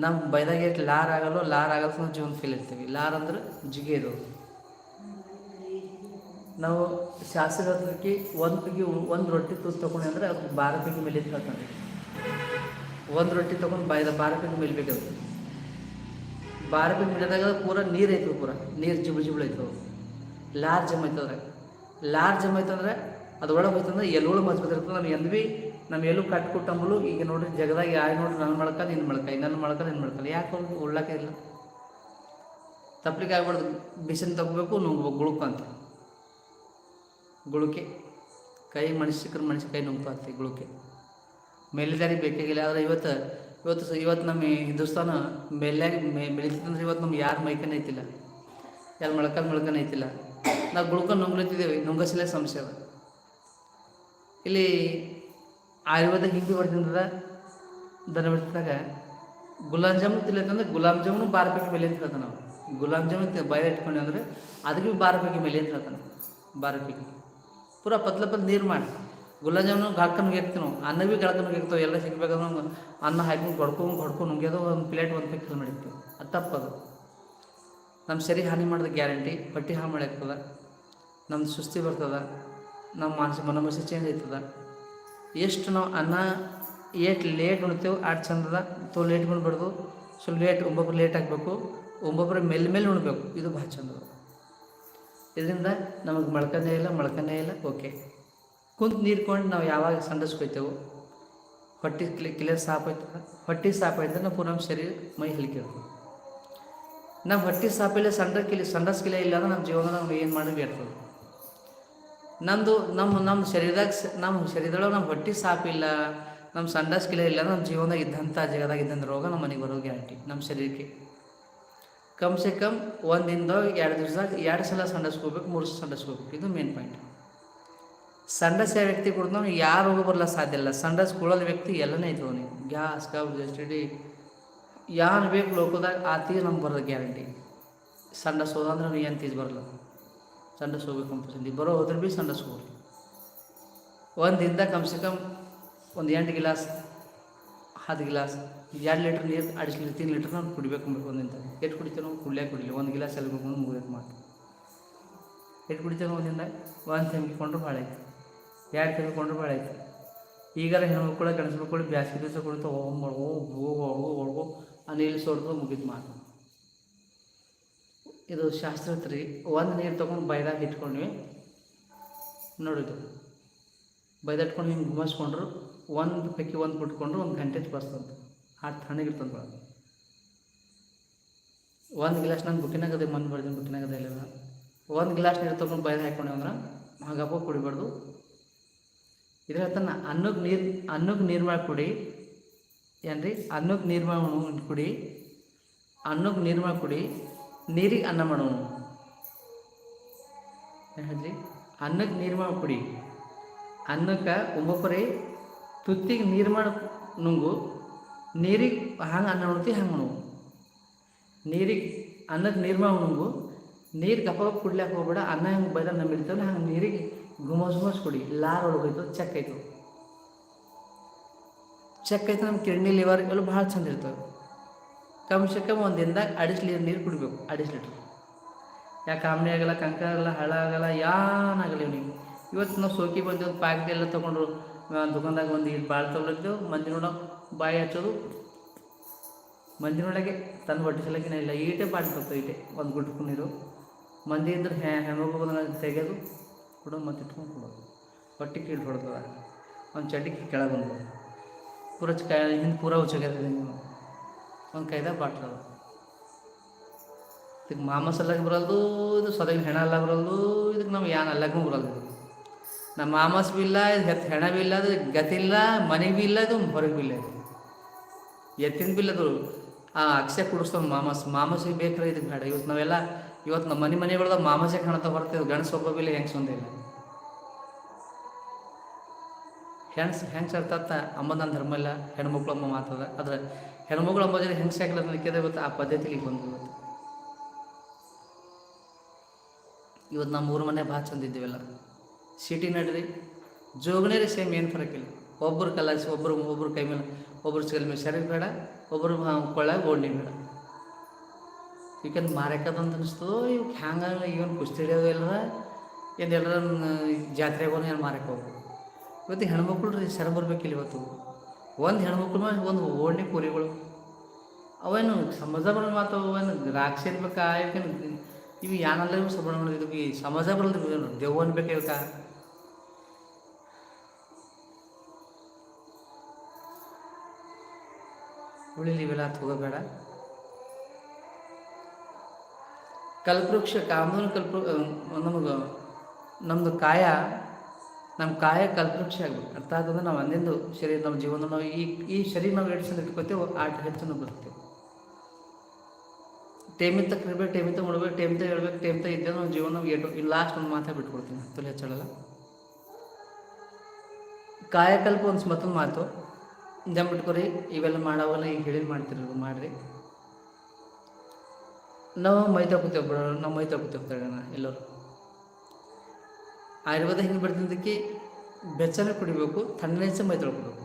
ನಮ್ಮ ಬೈದಾಗ ಎಷ್ಟು ಲಾರ್ ಆಗಲ್ಲೋ ಲಾರ್ ಆಗಲ್ಲ ನಾವು ಜೀವನ ಫೀಲ್ ಇರ್ತೀವಿ. ಲಾರ್ ಅಂದ್ರೆ ಜಿಗಿ ಇದು. ನಾವು ಶಾಸ್ತ್ರ ಹತ್ರಕ್ಕೆ ಒಂದು ಪಿಗಿ ಒಂದು ರೊಟ್ಟಿ ತೂತು ತೊಗೊಂಡು ಅಂದರೆ ಅದು ಬಾರ ಪಿಗಿ ಮೇಲೆ ಅಂತ ಹೇಳ್ತಾನೆ ಒಂದು ರೊಟ್ಟಿ ತೊಗೊಂಡು ಬೈದ ಬಾರ ಪೈಕಿ ಮೇಲ್ಬೇಕದು. ಬಾರ ಪಿಗಿ ಮೇಲಿದಾಗ ಪೂರ ನೀರು ಐತವು ಪೂರ. ನೀರು ಜಿಬು ಜಿಬಳು ಐತವು ಲಾರ್ ಜಮ್ ಐತದ್ರೆ ಲಾರ್ ಜಮ್ ಐತಂದ್ರೆ ಅದು ಒಳಗೆ ಹೋಯ್ತಂದ್ರೆ ಎಲ್ಲೋಳು ಮಜ್ಬೂತ್ ಇರ್ತದೆ ನಾವು ಎಲ್ಲಿ ಭೀ ನಮ್ಮ ಎಲ್ಲೂ ಕಟ್ಕೊಟ್ಟಂಬಲು ಈಗ ನೋಡ್ರಿ ಜಗದಾಗ ಯಾರು ನೋಡ್ರಿ ನನ್ನ ಮಳಕ ನಿನ್ನ ಮಳ್ಕ ನನ್ನ ಮಳ್ಕದ ಇನ್ನು ಮಳ್ಕಲ್ಲ ಯಾಕೆ ಅವ್ರು ಉಳ್ಳಾಕೆ ಇಲ್ಲ? ತಪ್ಪಲಿಕ್ಕೆ ಆಗ್ಬಾರ್ದು. ಬಿಸಿನ ತಗೋಬೇಕು, ನುಂಗ್ಬೇಕು. ಗುಳುಕ ಅಂತ. ಗುಳುಕೆ. ಕೈ ಮನುಷ್ಯಕ್ರ ಮನುಷ್ಯ ಕೈ ನುಂಗ್ತಾತಿ ಗುಳುಕೆ. ಮೇಲಿದಾರಿ ಬೇಕಾಗಿಲ್ಲ. ಆದರೆ ಇವತ್ತು ಇವತ್ತು ಇವತ್ತು ನಮ್ಮ ಹಿಂದೂಸ್ತಾನ ಮೇಲ್ಯಾಗ ಮೇ ಬೆಳೀತಂದ್ರೆ ಇವತ್ತು ನಮ್ಗೆ ಯಾರು ಮೈಕನ ಐತಿಲ್ಲ. ಯಾರು ಮೊಳಕಲ್ ಮೊಳಕನ ಐತಿಲ್ಲ. ನಾವು ಗುಳ್ಕ ನುಂಗ್ಲತ್ತಿದ್ದೇವೆ. ನುಂಗಸಲೇ ಸಮಸ್ಯೆ ಅದ. ಇಲ್ಲಿ ಆಯುರ್ವೇದ ಹಿಂಗೆ ಬರ್ತಿದ್ದ ದನ ಬಿಡ್ತಿದಾಗ ಗುಲಾಬ್ ಜಾಮೂನ್ ತಿಲ್ಲತ್ತಂದ್ರೆ ಗುಲಾಬ್ ಜಾಮೂನು ಬಾರ ರೂಪಾಯಿ ಮೇಲೆ ಅಂತ ಹೇಳ್ತಾನೆ ನಾವು ಗುಲಾಬ್ ಜಾಮೂನ್ ಬಯಲು ಬಾಯ ಇಟ್ಕೊಂಡೆ ಅಂದರೆ ಅದಕ್ಕೆ ಭೀ ಬಾರ ರೂಪಾಯಿ ಮೇಲೆ ಅಂತ ಹೇಳ್ತಾನೆ ಬಾರ ರೂಪಾಯಿ ಪೂರ ಪತ್ಲ ಪತ್ಲ ನೀರು ಮಾಡಿ. ಗುಲಾಬ್ ಜಾಮೂನು ಗಾಡ್ಕೊಂಡು ಇರ್ತೀವಿ ನಾವು. ಅನ್ನ ಭೀ ಗಾಡ್ಕೊಂಡು ನುಗ್ಗಿರ್ತಾವೆ ಎಲ್ಲ ಸಿಗ್ಬೇಕಾದ್ರೆ ನಮ್ಗೆ ಅನ್ನ ಹಾಕೊಂಡು ಹೊಡ್ಕೊಂಡು ಹೊಡ್ಕೊಂಡು ನುಗ್ಗ್ಯೋದು ಒಂದು ಪ್ಲೇಟ್ ಒಂದು ಪ್ಲೇಟ್ ಮಾಡಿರ್ತೀವಿ. ಅದು ತಪ್ಪದು. ನಮ್ಮ ಶರೀರ ಹಾನಿ ಮಾಡೋದು ಗ್ಯಾರಂಟಿ. ಪಟ್ಟಿ ಹಾಳು ಮಾಡಾಕ್ತದ ನಮ್ದು ಸುಸ್ತಿ ಬರ್ತದ. ನಮ್ಮ ಮಾನಸಿಕ ಮನೋಮನಸ್ಸು ಚೇಂಜ್ ಆಯ್ತದ. ಎಷ್ಟು ನಾವು ಅನ್ನ ಏಟ್ ಲೇಟ್ ಉಣ್ತೇವೆ ಅಷ್ಟು ಚಂದದ ತೋ ಲೇಟ್ ಉಣ್ಬಾರ್ದು ಸ್ವಲ್ಪ ಲೇಟ್ ಒಬ್ಬೊಬ್ರು ಲೇಟ್ ಆಗಬೇಕು ಒಬ್ಬೊಬ್ಬರು ಮೆಲ್ಲ ಮೇಲೆ ಉಣ್ಬೇಕು. ಇದು ಭಾಳ ಚಂದದ. ಇದರಿಂದ ನಮಗೆ ಮಳ್ಕನೇ ಇಲ್ಲ ಮಳ್ಕನೇ ಇಲ್ಲ, ಓಕೆ. ಕುಂತು ನೀರ್ಕೊಂಡು ನಾವು ಯಾವಾಗ ಸಂಡಸ್ಕೊಯ್ತೇವೆ, ಹೊಟ್ಟೆ ಕ್ಲಿ ಕ್ಲಿಯರ್ ಸಾಫ್ ಆಯ್ತದ. ಹೊಟ್ಟೆ ಸಾಫ್ ಆಯ್ತಂದ್ರೆ ನಾವು ಪೂರ ನಮ್ಮ ಶರೀರ ಮೈ ಹಲಿಕಿರ್ತದೆ ನಮ್ಮ ಹೊಟ್ಟೆ ಸಾಪಿಲ್ಲ ಸಂಡ ಕಿಲಿ ಸಂಡಸ್ ಕಿಲೆ ಇಲ್ಲ ಅಂದ್ರೆ ನಮ್ಮ ಜೀವನ ನಾವು ಏನು ಮಾಡಿ ಇರ್ತದೆ ನಮ್ಮದು ನಮ್ಮ ನಮ್ಮ ಶರೀರದಾಗ ನಮ್ಮ ಶರೀರದೊಳಗೆ ನಮ್ಮ ಹೊಟ್ಟೆ ಸಾಪಿಲ್ಲ ನಮ್ಮ ಸಂಡಸ್ ಕಿಲೆ ಇಲ್ಲ ನಮ್ಮ ಜೀವನದಾಗ ಇದ್ದಂಥ ಜಗದಾಗ ಇದ್ದಂಥ ರೋಗ ನಮ್ಮ ಮನೆಗೆ ಬರೋ ಗ್ಯಾರಂಟಿ ನಮ್ಮ ಶರೀರಕ್ಕೆ. ಕಮ್ ಸೆ ಕಮ್ ಒಂದು ಎರಡು ದಿವಸದಾಗ ಎರಡು ಸಲ ಸಂಡಸ್ಕೋಬೇಕು ಮೂರು ಸಲ ಸಂಡಸ್ಕೋಬೇಕು ಇದು ಮೇನ್ ಪಾಯಿಂಟ್ ಸಂಡಸ್ ಯಾವ ವ್ಯಕ್ತಿ ಕೊಡ್ದು ಯಾರು ರೋಗ ಬರಲ್ಲ ಸಾಧ್ಯ ಇಲ್ಲ. ಸಂಡಸ್ ಕೊಡೋಲ್ಲ ವ್ಯಕ್ತಿ ಎಲ್ಲನೇ ಐತೆ ಅವನಿಗೆ. ಗ್ಯಾಸ್, ಕಬ್, ಜಸ್ಟಿಡಿ ಯಾರು ಬೇಕು ಲೋಕದಾಗ ಆ ತೀರ್ ನಮ್ಗೆ ಬರೋದು ಗ್ಯಾರಂಟಿ. ಸಂಡಸ್ ಹೋದಂದ್ರೆ ಏನು ತೀಜ್ ಬರಲ್ಲ. ಸಂಡಸ್ ಹೋಗ್ಬೇಕು ಕಂಪಲ್ಸರಿ ಬರೋ ಹೋದ್ರೆ ಭೀ ಸಂಡಸ್ ಹೋಗ್ರಿ ಒಂದು ದಿನದಾಗ ಕಮ್ ಸೆ ಕಮ್ ಒಂದು ಎಂಟು ಗಿಲಾಸ್ ಹತ್ತು ಗಿಲಾಸ್, ಎರಡು ಲೀಟ್ರ್ ನೀರು ಅಡಿಸ್ ತೀನ್ ಲೀಟ್ರ್ ನಾವು ಕುಡಿಬೇಕು ಅಂಬೇಕು ಒಂದು ದಿನದಾಗ ಎಷ್ಟು ಕುಡಿತೇವೆ ನಾವು ಕುಡ್ಲೇ. ಕುಡಿಲಿ ಒಂದು ಗಿಲಾಸ್ ಎಲ್ಲ ಬೇಕು ಮುಗಿಬೇಕು ಮಾಡಿ ಎಷ್ಟು ಕುಡಿತೇವೆ ನಾವು ಒಂದಿಂದ ಒಂದು ತೆಮ್ಕೊಂಡ್ರು ಭಾಳ ಐತೆ ಎರಡು ತೆಮ್ಕೊಂಡ್ರು ಭಾಳ ಐತೆ ಈಗಾರ ಹೆಣ್ಮಕ್ಳು ಗಂಡಸ ಮಕ್ಕಳು ಬ್ಯಾಸ್ಗೆ ದಿವಸ ಕುಡಿತು ಹೋಗೋ ಹೋಗೋ ಹೋಗೋ ಹೋಗೋ ನೀರು ಸೋಡ್ದು ಮುಗಿದು ಮಾತು ಇದು ಶಾಸ್ತ್ರತ್ರಿ. ಒಂದು ನೀರು ತೊಗೊಂಡು ಬೈದಾಗ ಇಟ್ಕೊಂಡ್ವಿ. ನೋಡಿದ್ದು ಬೈದಾಟ್ಕೊಂಡು ಹಿಂಗೆ ಗುಮಸ್ಕೊಂಡ್ರು. ಒಂದು ಪೈಕಿ ಒಂದು ಬಿಟ್ಕೊಂಡ್ರು ಒಂದು ಗಂಟೆ ಬರ್ತಂತ ಆ ತಣ್ಣಗಿರ್ತಂತ ಒಂದು ಗ್ಲಾಸ್ ನಾನು ಬುಕ್ಕಿನಾಗ ಅದೇ ಮಣ್ಣು ಬರ್ತೀನಿ ಬುಕ್ಕಿನಾಗ ಅದೇ ಇಲ್ಲ. ಒಂದು ಗ್ಲಾಸ್ ನೀರು ತೊಗೊಂಡು ಬೈದ ಹಾಕೊಂಡೆ ಅಂದ್ರೆ ಹಾಗಪ್ಪ ಕುಡಿಬಾರ್ದು. ಇದ್ರ ತನ್ನ ಅನ್ನಕ್ಕೆ ನೀರು ಅನ್ನಕ್ಕೆ ನೀರು ಮಾಡಿ ಕುಡಿ. ಏನ್ರಿ? ಅನ್ನಕ್ಕೆ ನೀರು ಮಾಡಿ ಕುಡಿ. ಅನ್ನಕ್ಕೆ ನೀರು ಮಾಡಿ ಕುಡಿ. ನೀರಿಗೆ ಅನ್ನ ಮಾಡೋನು. ಏನು ಅನ್ನಕ್ಕೆ ನೀರು ಮಾಡಿ ಕುಡಿ ಅನ್ನಕ್ಕೆ ಒಬ್ಬೊಬ್ಬರಿ ತುತ್ತಿಗೆ ನೀರು ಮಾಡಿ ನುಂಗು ನೀರಿಗೆ ಹಂಗೆ ಅನ್ನ ಉಣ್ತಿ ಹಂಗೆ ಮಾಡೋವು ನೀರಿಗೆ ಅನ್ನಕ್ಕೆ ನೀರು ಮಾಡಿ ನುಂಗು ನೀರು ಗಪ್ಪ ಕುಡ್ಲಾಕ ಹೋಗ್ಬೇಡ, ಅನ್ನ ಹೆಂಗೆ ಬೈದ ನಂಬಿಡ್ತಾವಲ್ಲ ಹಂಗೆ ನೀರಿಗೆ ಗುಮಸ್ ಗುಮಸ್ ಕುಡಿ. ಲಾರ್ ಒಳಗೋಯ್ತು ಚೆಕ್ ಆಯ್ತು. ಚೆಕ್ ಆಯ್ತು, ನಮ್ಮ ಕಿಡ್ನಿ ಲಿವರ್ ಎಲ್ಲ ಭಾಳ ಚಂದ ಇರ್ತವೆ. ಕಮ್ ಸೆ ಕಮ್ ಒಂದು ದಿನದಾಗ ಅಡಿಸ್ ಲೀಟರ್ ನೀರು ಕುಡಿಬೇಕು, ಅಡಿಸ್ ಲೀಟ್ರ್. ಯಾಕೆ ಕಾಮಣಿ ಆಗಲ್ಲ, ಕಂಕ ಆಗಲ್ಲ, ಹಳ ಆಗಲ್ಲ ಯಾನಾಗಲ್ಲ ಇವನಿಗೆ ಇವತ್ತು ನಾವು ಸೋಕಿ ಬಂದು ಪ್ಯಾಕೆಟ್ ಎಲ್ಲ ತೊಗೊಂಡ್ರು. ದುಕಾನ್ದಾಗ ಒಂದು ಇದು ಭಾಳ ತೊಗೊಂಡಿದ್ದೆವು ಮಂದಿ ನೋಡೋ ಬಾಯಿ ಹಚ್ಚೋದು. ಮಂದಿ ನೋಡೋಕೆ ತನ್ನ ಹೊಟ್ಟೆ ಸಲಕಿನ ಇಲ್ಲ, ಈಟೆ ಬಾಡಿ ಬರ್ತವೆ ಈಟೆ, ಒಂದು ಗುಡ್ಕು ನೀರು. ಮಂದಿ ಇದ್ರೆ ಹ್ಯಾ ಬಂದ್ರೆ ತೆಗೆಯೋದು ಕೊಡೋದು ಮತ್ತೆ ಇಟ್ಕೊಂಡು ಕೊಡೋದು. ಹೊಟ್ಟೆ ಕೀಳು ಹೊಡ್ತದ ಒಂದು ಚಡ್ಡಿಗೆ ಕೆಳಗೆ ಬಂದು ಪೂರ ಹಿಂದೆ ಪೂರ ಉಚ್ಚಗ್ಯದ ಒಂದು ಕೈದಾಗ ಬಾಟ್ಲ ಇದಕ್ಕೆ ಮಾಮಸ್ ಅಲ್ಲಾಗ ಬರಲ್ದು, ಇದು ಸೊದಗಿನ ಹೆಣ ಅಲ್ಲ ಬರಲ್ದು ಇದಕ್ಕೆ ನಮ್ಗೆ ಯಾನ್ ಅಲ್ಲಾಗೂ ಬರಲ್ದು. ನಮ್ಮ ಮಾಮಸ್ ಬಿ ಇಲ್ಲ, ಇದು ಹೆತ್ ಹೆಣ ಬಿ ಇಲ್ಲ ಅದು ಗತಿಲ್ಲ ಮನೆ ಬಿ ಇಲ್ಲ, ಇದು ಹೊರಗೆ ಭೀ ಎತ್ತಿನ ಬಿಲ್ಲ ಅದು. ಆ ಅಕ್ಷೆ ಕುಡಿಸ್ತಾವ ಮಾಮಸ್ ಮಾಮಸಿಗೆ ಬೇಕ್ರೆ ಇದಕ್ಕೆ ಬೇಡ. ಇವತ್ತು ನಾವೆಲ್ಲ ಇವತ್ತು ನಮ್ಮ ಮನೆ ಮನೆಗಳದ ಮಾಮಸೆ ಕಾಣತಾ ಹೊರತೀವಿ ಗಂಡಸ ಒಬ್ಬ ಹೆಂಗೆ ಸೊಂದಿಲ್ಲ ಹೆಣ್ಸ್ ಹೆಂಗೆ ಅರ್ಥಾತ್ ಅಮ್ಮ ನನ್ನ ಧರ್ಮ ಇಲ್ಲ, ಹೆಣ್ಮಕ್ಳು ಅಮ್ಮ ಮಾತದ ಆದ್ರೆ ಹೆಣ್ಮಕ್ಳು ಅಮ್ಮ ಜೊತೆ ಹೆಂಗ್ಸ್ ಹಾಕಿಲ್ಲ ಅದಕ್ಕೆ ಇವತ್ತು ಆ ಪದ್ಧತಿಲಿ ಬಂದು ಇವತ್ತು ನಮ್ಮ ಊರ ಮನೆ ಭಾಳ ಚಂದ ಇದ್ದೀವಲ್ಲ? ಸಿಟಿ ನಡ್ರಿ. ಜೋಗನೇರಿ ಸೇಮ್ ಏನು ಫರಕ್ ಇಲ್ಲ. ಒಬ್ಬರು ಕಲಾಸಿ ಒಬ್ಬರು ಒಬ್ಬರು ಕೈ ಮೇಲೆ ಒಬ್ಬರು ಸಿಗಲ್ ಮೇಲೆ ಸರಿ ಬೇಡ ಒಬ್ಬರು ಕೊಳ್ಳ ಓಡ್ನಿ ಬೇಡ. ಈಗಂದು ಮಾರಕ್ಕದಂತ ಅನಿಸ್ತದೋ, ಇವ್ಕೆ ಹ್ಯಾಂಗ ಇವನ್ ಕುಸ್ತಿ ಹಿಡಿಯೋದು ಇಲ್ಲದ ಏನು ಎಲ್ಲರ ಜಾತ್ರೆಗೆ ಹೋಗಿ ಏನು ಮಾರಕ್ಕೆ ಹೋಗು ಇವತ್ತು ಹೆಣ್ಮಕ್ಳು ರೀ, ಸರ ಬರ್ಬೇಕಿಲ್ಲ ಇವತ್ತು. ಒಂದು ಹೆಣ್ಮಕ್ಳು ಒಂದು ಓಣಿ ಕುರಿಗಳು. ಅವೇನು ಸಮಾಜ ಬರೋ ಮಾತು, ಅವೇನು ದ್ರಾಕ್ಷಿ ಇರ್ಬೇಕಾ ಯಾಕೇನು ಇವು ಯಾನಲ್ಲ ಇವು ಮಾಡಿದ್ರು ಈ ಸಮಾಜ ಬರಲ್ದು ದೆವ್ವ ಅನ್ಬೇಕು ಉಳಿಲಿವೆಲ್ಲ ತಗೋಬೇಡ. ಕಲ್ಪವೃಕ್ಷ, ಕಾಮಧನು ಕಲ್ಪ ನಮಗೆ ನಮ್ಮದು ಕಾಯ ನಮ್ಮ ಕಾಯ ಕಲ್ಪವೃಕ್ಷ ಆಗಬೇಕು. ಅರ್ಥ ಆಗ್ತದೆ ನಾವು ಅಂದಿಂದು ಶರೀರ ನಮ್ಮ ಜೀವನ ನಾವು ಈ ಈ ಶರೀರ ನಾವು ಚಂದ ಇಟ್ಕೋತೇವೆ ಆಟ ಹೆಚ್ಚನ್ನು ಬರ್ತೇವೆ ಟೈಮಿಂದ ತಕ್ಕ ಇರ್ಬೇಕು ಟೈಮಿಂದ ಮಾಡ್ಬೇಕು ಟೇಮಿಂತ ಹೇಳ್ಬೇಕು ಟೇಮಿಂತ ಇದ್ದೇ ನಮ್ಮ ಜೀವನ ಏಟು ಈ ಲಾಸ್ಟ್ ಒಂದು ಮಾತೇ ಬಿಟ್ಕೊಡ್ತೀನಿ. ತಲೆ ಹೆಚ್ಚಳಲ್ಲ. ಕಾಯಕಲ್ಪ ಒಂದು ಮತ್ತೊಂದು ಮಾತು. ಜಂಬಿಟ್ಕೊರಿ ಇವೆಲ್ಲ ಮಾಡೋವಲ್ಲ, ಈಗ ಹೇಳಿದ್ ಮಾಡ್ತಿರೋದು ಮಾಡ್ರಿ. ನಾವು ಮೈ ತಗೋತೇವೆ ಬಿಡೋಣ ನಾವು ಮೈ ತಗೋತೇವೆ ತಗೋಣ ಎಲ್ಲರೂ. ಆಯುರ್ವೇದ ಹಿಂಗೆ ಬರ್ತಿದ್ದಕ್ಕೆ ಬೆಚ್ಚನೆ ಕುಡಿಬೇಕು ತಣ್ಣನೆಸ ಮೈ ತೊಳ್ಕೊಬೇಕು.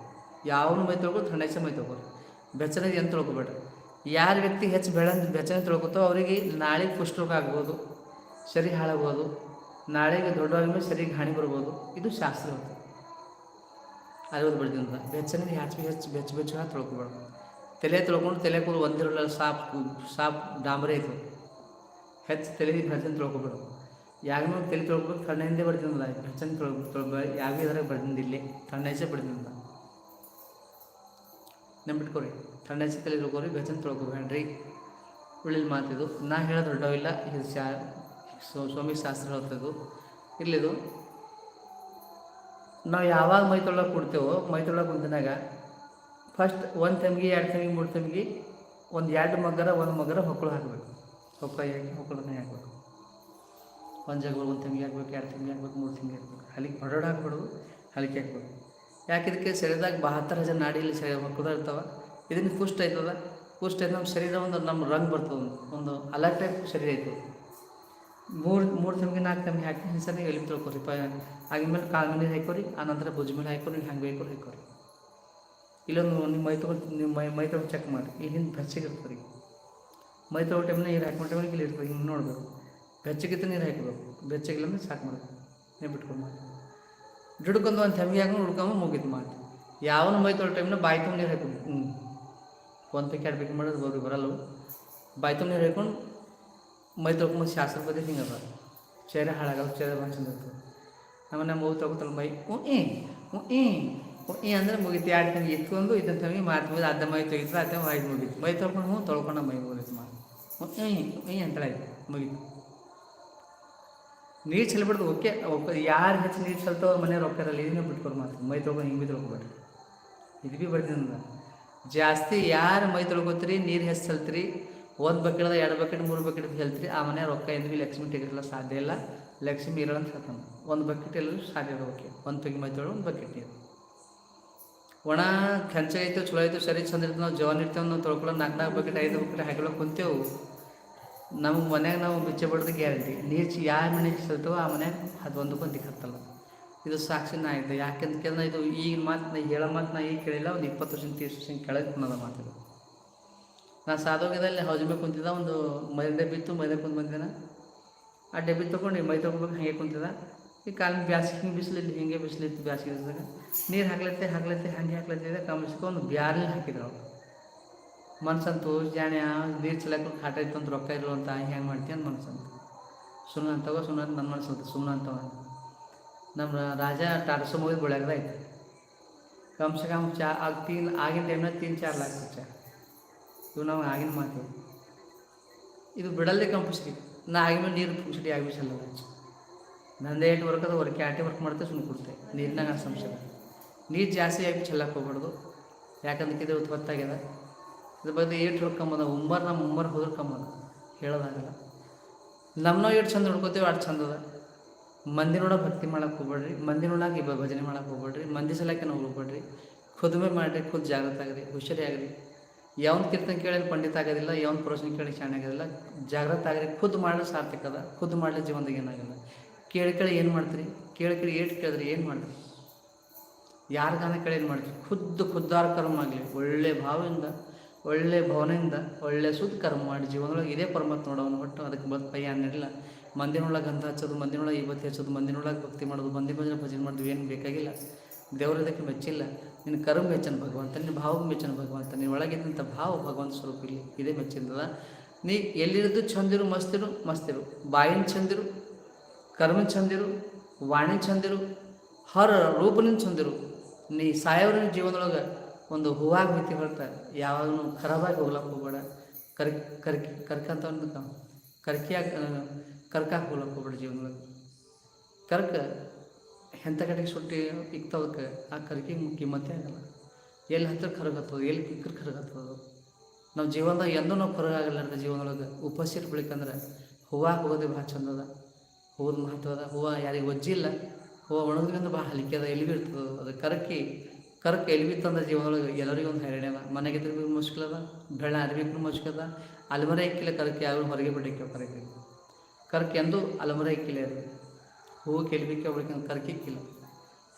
ಯಾವನು ಮೈ ತೊಳ್ಕೊ ತಣ್ಣನೆಸ ಮೈ ತೊಗೊರಿ ಬೆಚ್ಚನೆ ಏನು ತೊಳ್ಕೊಬೇಡ್ರಿ ಯಾರು ವ್ಯಕ್ತಿ ಹೆಚ್ಚು ಬೆಳೆ ಬೆಚ್ಚನೆ ತೊಳ್ಕೊತೋ ಅವರಿಗೆ ನಾಳೆ ಕುಷ್ಠರೋಗ ಆಗ್ಬೋದು ಸರಿ ಹಾಳಾಗ್ಬೋದು, ನಾಳೆಗೆ ದೊಡ್ಡವಾದ್ಮೇಲೆ ಸರಿಗೆ ಹಾನಿ ಬರ್ಬೋದು. ಇದು ಶಾಸ್ತ್ರ ಆಯುರ್ವೇದ ಅರವತ್ತು ಬೆಳೆದಿಂದ ಬೆಚ್ಚನಿಗೆ ಹೆಚ್ಚು ಹೆಚ್ಚು ಬೆಚ್ಚ ಬೆಚ್ಚ ತೊಳ್ಕೊಬೇಡ. ತಲೆ ತೊಳ್ಕೊಂಡು ತಲೆ ಕೂಡ ಒಂದಿರಲ್ಲ, ಸಾಪ್ ಸಾಪ್, ಡಾಂಬರೇ ಐತೆ ಹೆಚ್ಚು ತಲೆ ಬೆಚ್ಚನ್ ತೊಳ್ಕೊಬೇಡ. ಯಾಗನೂ ತಲೆ ತೊಳ್ಕೊಬೇಕು ತಣ್ಣೆಂದೇ ಬರ್ತಿದ್ದಿಲ್ಲ ಬೆಚ್ಚನ್ ತೊಳ್ಕೊ ತೊಳ್ಕೊ ಯಾವ ಇದ್ರಾಗ ಬರ್ತಿದ್ದಿಲ್ಲ ಇಲ್ಲಿ ತಣ್ಣೆಸೆ ಬರ್ತಿದ್ದಿಲ್ಲ ನೆನ್ಬಿಟ್ಕೊರಿ ತಣ್ಣೆಸೆ ತಲೆ ತೊಳ್ಕೊರಿ, ಬೆಚ್ಚನ್ ತೊಳ್ಕೊಬೇಡ್ರಿ ಉಳಿಲ್ ಮಾತಿದು ನಾ ಹೇಳೋದು ದೊಡ್ಡವಿಲ್ಲ ಇದು ಶಾ ಸ್ವಾಮಿ ಶಾಸ್ತ್ರ ಹೇಳ್ತದ್ದು ಇಲ್ಲಿದು ನಾವು ಯಾವಾಗ ಮೈ ತೊಳಕ್ಕೆ ಕೊಡ್ತೇವೋ, ಮೈ ತೊಳಕ್ಕೆ ಕುಂತಿನಾಗ ಫಸ್ಟ್ ಒಂದು ತೆಮ್ಗೆ, ಎರಡು ತೆಮ್ಗೆ, ಮೂರು ತೆಮ್ಗೆ, ಒಂದು ಎರಡು ಮಗ್ಗರ, ಒಂದು ಮಗ್ಗರ ಹೊಕ್ಕಳು ಹಾಕಬೇಕು. ಹೊಕ್ಕಳು ಹಾಕಿ ಹೊಕ್ಕಳನ್ನ ಹಾಕ್ಬೇಕು. ಒಂದು ಜಾಗಗಳು ಒಂದು ತೆಮ್ಗೆ ಹಾಕ್ಬೇಕು ಎರಡು ತಿಂಗಳು ಹಾಕ್ಬೇಕು ಮೂರು ತಿಂಗಳು ಹಾಕ್ಬೇಕು ಅಲ್ಲಿಗೆ ಹೊರಡ ಹಾಕ್ಬಿಡೋದು ಅಲ್ಲಿಗೆ ಹಾಕ್ಬೇಕು ಯಾಕೆ ಇದಕ್ಕೆ ಶರೀರದಾಗ ಬಹತ್ತರ ಜನ ನಾಡಿಯಲ್ಲಿ ಶರೀರ ಮಕ್ಕಳು ಇರ್ತಾವೆ ಇದನ್ನು ಪುಷ್ಟ ಆಯ್ತದ? ಪುಷ್ಟ ಆಯ್ತು ನಮ್ಮ ಶರೀರ ಒಂದು ನಮ್ಮ ರಂಗ್ ಬರ್ತದೆ ಒಂದು ಒಂದು ಅಲರ್ಟ್ ಟೈಪ್ ಶರೀರ ಆಯ್ತದೆ. ಮೂರು ಮೂರು ತೆಮ್ಗೆ ನಾಲ್ಕು ತಿಂಗಳು ಹಾಕಿ ಹಿಂಸನೆ ಎಲ್ಲಿ ತಿಳ್ಕೊರಿ. ಪ, ಆಗಿದ್ಮೇಲೆ ಕಾಲು ಮೇಲೆ ಹಾಕೋರಿ ಆನಂತರ ಭುಜ ಮೇಲೆ ಹಾಕೋರಿ, ಹಂಗೆ ಬೇಕೋರಿ ಹಾಕೋರಿ. ಇಲ್ಲೊಂದು ನಿಮ್ಮ ಮೈ ತೊಗೊಂಡು ನಿಮ್ಮ ಮೈ ಮೈ ತೊಗೊಂಡು ಚೆಕ್ ಮಾಡಿ ಇಲ್ಲಿಂದ ಹಿಂದೆ ಬೆಚ್ಚಗೆ ಇರ್ತದೆ. ರೀ ಮೈ ತೊಗೊಳ್ಳೋ ಟೈಮ್ನ ಇಲ್ಲಿ ಹಾಕೊಂಡು ಟೈಮ್ನಾಗ ಇಲ್ಲಿ ಇರ್ತದೆ, ಹಿಂಗೆ ನೋಡಬೇಕು. ಬೆಚ್ಚಗಿತ್ತು ನೀರು ಹಾಕಬೇಕು. ಬೆಚ್ಚಗಿಲ್ಲ ಅಂದ್ರೆ ಸಾಕು ಮಾಡಬೇಕು ನೀವು ಬಿಟ್ಕೊಂಡು ಮಾಡಿ. ದುಡ್ಕೊಂಡು ಒಂದು ತೆಮ್ಗೆ ಹಾಕೊಂಡು ಹುಡ್ಕೊಂಡು ಮುಗಿತು ಮಾಡಿ. ಯಾವನ ಮೈ ತೊಗೊಳ್ಳೋ ಟೈಮ್ನ ಬಾಯಿ ತುಂಬ ನೀರು ಹಾಕಬೇಕು. ಹ್ಞೂ ಒಂದು ಎರಡು ಪೈಕಿ ಮಾಡೋದು ಬರೋದು ಬರಲ್ಲ ಬಾಯಿ ತುಂಬ ನೀರು ಹಾಕೊಂಡು ಮೈ ತೊಳ್ಕೊಂಡು ಶಾಸ್ತ್ರ ಬದಿ ಹಿಂಗೆ ಅದ ಚೇರೆ ಹಾಳಾಗಲ್ಲ, ಚೇರೆ ಭಾಳ ಚಂದ ಇರ್ತದೆ. ಆಮೇಲೆ ನಮ್ಮ ಮಗು ತೊಗೊತಲ್ಲ ಮೈ ಹ್ಞೂ ಏ ಹ್ಞೂ ಏ ಹ್ಞೂ ಏ ಅಂದರೆ ಮುಗಿತು. ಎರಡು ತಂಗಿ ಎತ್ಕೊಂಡು ಇದನ್ನ ತಂಗಿ ಮಾತು ಮುಗಿದು ಅರ್ಧ ಮೈ ತೆಗಿತು ಅರ್ಧ ಮೈ ಮುಗೀತು ಮೈ ತೊಳ್ಕೊಂಡು ಹ್ಞೂ ತೊಳ್ಕೊಂಡು ಮೈ ಮುಗಿತು ಮಾಡಿ. ಹ್ಞೂ ಏ ಏ ಅಂತೇಳಿ ಮುಗೀತು. ನೀರು ಚೆಲ್ಬಿಡ್ದು ಓಕೆ ಯಾರು ಹೆಚ್ಚು ನೀರು ಚೆಲ್ತಾವ ಅವ್ರ ಮನೆ ರೊಕ್ಕ ಇರಲ್ಲ, ಇದನ್ನೇ ಬಿಟ್ಕೊಂಡು ಮಾತು ಮೈ ತೊಳ್ಕೊಂಡು ಹಿಂಗೆ ಬಿದ್ದು ಹೋಗ್ಬೇಡ್ರಿ ಇದು ಭೀ ಬರ್ತೀನಿ ಜಾಸ್ತಿ ಯಾರು ಮೈ ತೊಳ್ಕೊತೀರಿ, ನೀರು ಹೆಚ್ಚು ಚೆಲ್ತೀರಿ, ಒಂದು ಬಕೆಟ್ದ ಎರಡು ಬಕೆಟ್, ಮೂರು ಬಕೆಟ್ ಹೇಳ್ತೀರಿ, ಆ ಮನೆ ರೊಕ್ಕ ಎಂದು ಭೀ ಲಕ್ಷ್ಮಿ ತೆಗಿರಲ್ಲ ಸಾಧ್ಯ ಇಲ್ಲ. ಲಕ್ಷ್ಮಿ ಇರಲ್ಲ ಅಂತ ಒಂದು ಬಕೆಟ್ ಎಲ್ಲರೂ ಸಾಧ್ಯ ಓಕೆ. ಒಂದು ತೆಗಿ ಮೈ ತೊಳೆ ಒಂದು ಬಕೆಟ್ ನೀರು. ಒಣ ಕೆಂಚ ಐತೆ, ಚಲೋ ಐತೆ, ಸರಿ ಚಂದ ಇರ್ತೇವೆ ನಾವು ಜವಾನ್ ಇರ್ತೇವೆ ನಾವು ತೊಳ್ಕೊಳ್ಳೋ ನಾಲ್ಕು ನಾಲ್ಕು ಬಕೆಟ್, ಐದು ಬಕೆಟ್ ಹಾಕೊಳ್ಳೋಕೆ ಕುಂತೇವು ನಮ್ಗೆ ಮನ್ಯಾಗ ನಾವು ಬಿಚ್ಚ ಗ್ಯಾರಂಟಿ. ನೀರು ಚಿ ಯಾವ ಮನೆ ಸಲ್ತವೋ ಆ ಮನ್ಯಾಗ ಅದು ಒಂದಕ್ಕೊಂದು ದಿಕ್ಕತ್ತಲ್ಲ ಇದು ಸಾಕ್ಷಿ ನಾ ಇದ್ದೆ ಯಾಕೆಂತ ಕೇಳಿದ್ರೆ ಇದು ಈಗ ಮಾತು ನಾ ಹೇಳೋ ಮಾತು ನಾ ಈಗ ಕೇಳಿಲ್ಲ ಒಂದು ಇಪ್ಪತ್ತು ವರ್ಷ ತೀರ್ಸ ವರ್ಷ ಕೆಳಗೆ ಅನ್ನೋದ ಮಾತಿದು ನಾನು ಸಾಧೋಗ್ಯದಲ್ಲಿ ಹೌಜ್ಮೆ ಕುಂತಿದ್ದ ಒಂದು ಮೈದೆ ಬಿತ್ತು, ಮೈದೆ ಕುಂತು ಬಂದೆನ ಆ ಡಬ್ಬಿ ತೊಗೊಂಡು ಮೈ ತೊಗೊಬೇಕು ಹಾಗೆ ಕುಂತಿದ್ದ. ಈ ಕಾಲಿನ ಬ್ಯಾಸಿಗೆ ಹಿಂಗೆ ಬಿಸಿಲಿತ್ತು ಹಿಂಗೆ ಬಿಸಿಲಿತ್ತು ಬ್ಯಾಸಿಗೆ ನೀರು ಹಾಕ್ಲತ್ತೆ ಹಾಕ್ಲತ್ತೆ, ಹಂಗೆ ಹಾಕ್ಲತ್ತಿದೆ ಕಮಿಸ್ಕೊಂಡು ಬ್ಯಾರಲ್ಲಿ ಹಾಕಿದ್ರು ಅವ್ರು. ಮನ್ಸಂತು ಜಾಣ್ಯ ನೀರು ಚಲಕ್ಕ ಇತ್ತು ಅಂತ ರೊಕ್ಕ ಇರಲು ಅಂತ ಹೆಂಗೆ ಮಾಡ್ತೀಯ ಅಂತ ಮನ್ಸಂತ ಸುಮ್ಮನೆ ಅಂತವ ಸುಮ್ಮನೆ ಅಂತ ನನ್ನ ಮನಸ್ಸಂತ ಸುಮ್ಮನೆ ಅಂತವ ನಮ್ಮ ರಾಜ ಟಾಟಾ ಮುಗಿದು ಬೆಳಗ್ದ ಐತೆ ಕಮ್ ಸೆ ಕಮ್ ಚಾ ಆಗ ತೀನ್, ಆಗಿನ ಟೈಮ್ನಾಗ ತೀನ್ ಚಾರ್ ಲಾಕ್ ಚಾ. ಇವು ನಾವು ಆಗಿನ ಮಾತು ಇದು ಬಿಡಲ್ಲದೆ ಕಂಪಲ್ಸರಿ ನಾ ಆಗಿನ ನೀರು ಪುಕ್ಸಟಿ ಆಗಿಸಲ್ಲ ನಂದೇ ಏಟು ವರ್ಕ್ ಅದು ವರ್ಕ್ ಆಟಿ ವರ್ಕ್ ಮಾಡ್ತೆ ಸುಮ್ಮನೆ ಕೊಡ್ತೆ. ನೀರಿನಾಗ ಸಂಶಯ. ನೀರು ಜಾಸ್ತಿ ಆಗಿ ಚೆಲ್ಲಕ್ಕೆ ಹೋಗ್ಬಾರ್ದು. ಯಾಕಂದ್ರೆ ಇದು ಹೊತ್ತಾಗ್ಯದ. ಇದ್ರ ಬಗ್ಗೆ ಏಟು ಹೊಡ್ಕೊಂಬದ ಉಂಬರ್ ನಮ್ಮ ಉಂಬರ್ ಹೋದ್ರೆ ಕಮ್ಮದ ಹೇಳೋದಾಗಲ್ಲ. ನಮ್ಮನ್ನೋ ಎಷ್ಟು ಚಂದ ನೋಡ್ಕೋತೀವಿ ಅಷ್ಟು ಚಂದದ ಮಂದಿ ನೋಡೋ ಭಕ್ತಿ ಮಾಡಕ್ಕೆ ಹೋಗ್ಬೇಡ್ರಿ. ಮಂದಿ ಇಬ್ಬ ಭಜನೆ ಮಾಡಕ್ಕೆ ಹೋಗ್ಬೇಡ್ರಿ. ಮಂದಿ ಸಲಕ್ಕೆ ನಾವು ಹೋಗ್ಬೇಡ್ರಿ. ಖುದ್ಮೆ ಮಾಡಿರಿ, ಖುದ್ ಜಾಗೃತ ಆಗಿರಿ, ಹುಷಾರಿ ಆಗಿರಿ. ಯಾವನ್ ಕೀರ್ತನ ಕೇಳಿ ಪಂಡಿತ ಆಗೋದಿಲ್ಲ, ಯಾವನ್ ಪ್ರಶ್ನೆ ಕೇಳಿ ಶಾಣೆ ಆಗೋದಿಲ್ಲ. ಜಾಗೃತ ಆಗಿರಿ, ಖುದ್ ಮಾಡಲು ಸಾರ್ಥಕ ಅದ. ಖುದ್ ಮಾಡಲಿ ಜೀವನದಾಗ ಏನಾಗಲ್ಲ. ಕೇಳಿ ಕೇಳಿ ಏನು ಮಾಡ್ತೀರಿ? ಕೇಳಿ ಕೇಳಿ ಏಟು ಕೇಳಿದ್ರಿ ಏನು ಮಾಡ್ತೀರಿ? ಯಾರ ಗಾನ ಕೇಳಿ ಏನು ಮಾಡ್ತೀರಿ? ಖುದ್ದು, ಖುದ್ದಾರ ಕರ್ಮ ಆಗಲಿ. ಒಳ್ಳೆ ಭಾವದಿಂದ ಒಳ್ಳೆ ಭಾವನೆಯಿಂದ ಒಳ್ಳೆ ಸುದ್ದ ಕರ್ಮ ಮಾಡಿ ಜೀವನದೊಳಗೆ ಇದೇ ಪರಮಾತ್ಮ ನೋಡೋನು ಒಟ್ಟು ಅದಕ್ಕೆ ಬದ್ ಪೈ ಅನ್ನಿರಲಿಲ್ಲ. ಮಂದಿನೊಳಗೆ ಗಂಧ ಹಚ್ಚೋದು ಮಂದಿನೊಳಗೆ ಇವತ್ತು ಹಚ್ಚೋದು ಮಂದಿನೊಳಗೆ ಭಕ್ತಿ ಮಾಡೋದು, ಮಂದಿ ಭಜನೆ ಭಜನೆ ಮಾಡೋದು ಏನು ಬೇಕಾಗಿಲ್ಲ. ದೇವರು ಇದಕ್ಕೆ ಮೆಚ್ಚಿಲ್ಲ. ನಿನ್ನ ಕರ್ಮ ಮೆಚ್ಚನ ಭಗವಂತ, ನಿನ್ನ ಭಾವ ಮೆಚ್ಚನ ಭಗವಂತ ನಿನ್ನ ಒಳಗಿದ್ದಂಥ ಭಾವ ಭಗವಂತ ಸ್ವರೂಪ ಇಲ್ಲಿ ಇದೇ ಮೆಚ್ಚಿದ್ದದ ನೀ ಎಲ್ಲಿರೋದು ಚಂದಿರು, ಮಸ್ತಿರು ಮಸ್ತಿರು. ಬಾಯಿನ ಚಂದಿರು ಕರ್ಮ ಚಂದಿರು ವಾಣಿ ಚಂದಿರು, ಹರ ರೂಪನ ಚಂದಿರು. ನೀ ಸಾಯೋರ ಜೀವನದೊಳಗೆ ಒಂದು ಹೂವಾಗಿ ಬಿತ್ತಿ ಹೊರಟ ಯಾವಾಗೂ ಖರಾಬಾಗಿ ಹೋಗ್ಲಕ್ಕೆ ಹೋಗ್ಬೇಡ. ಕರ್, ಕರ್ಕಿ ಕರ್ಕಂತ ಕರ್ಕಿಯಾಗ ಕರ್ಕಾಕ್ ಹೋಗ್ಲಕ್ಕೆ ಹೋಗ್ಬೇಡ ಜೀವನದಾಗ ಕರ್ಕ ಎಂಥ ಕಡೆಗೆ ಸುಟ್ಟಿ ಇಕ್ತವಕ್ಕೆ, ಆ ಕರ್ಕಿಗೆ ಕಿಮ್ಮತ್ತೇ ಆಗಲ್ಲ. ಎಲ್ಲಿ ಹತ್ತಿರ ಕರಗತ್ತದ, ಎಲ್ಲಿ ಕಿಕ್ಕರ್ ಕರಗತ್ತದ. ನಾವು ಜೀವನದಾಗ ಎಂದೂ ನಾವು ಕರಗಾಗಲ್ಲಾರ್ದ ಜೀವನದೊಳಗೆ ಉಪವಾಸ ಇರ್ಬೇಕಂದ್ರೆ ಹೂವಾಗ ಹೋಗೋದೇ ಭಾಳ ಚಂದದ. ಹೂವದ ಮಹತ್ವ ಅದ ಹೂವು ಯಾರಿಗೆ ಒಜ್ಜಿಲ್ಲ ಹೂವು ಒಣಗಿದ್ರೆ ಭಾಳ ಹಲಿಕೆ ಅದ ಎಲ್ಲಿ ಇರ್ತದೆ ಅದು ಕರಕಿ ಕರಕ್ ಎಲ್ಲಿ ಬಿತ್ತಂದ್ರೆ ಜೀವನದೊಳಗೆ ಎಲ್ಲರಿಗೂ ಒಂದು ಹೈರಾಣ ಅದ. ಮನೆಗೆ ಇದ್ರೆ ಮುಷ್ಕಿಲ್ ಅದ, ಬೆಳ್ಳ ಅರಿವಿಕ್ಕೂ ಅದ. ಅಲ್ಮರೆ ಇಕ್ಕಿಲ್ಲ ಕರ್ಕೆ ಯಾರು ಹೊರಗೆ ಬಿಡಕ್ಕೆ ಕರ್ಕ್ ಎಂದು ಅಲಮರೆ ಇಕ್ಕಿಲ್ಲ ಅದು ಹೂವು ಕೆಲ್ಬಿಕ್ಕೆ ಅವಳಿಗೆ ಕರ್ಕಿಕ್ಕಿಲ್ಲ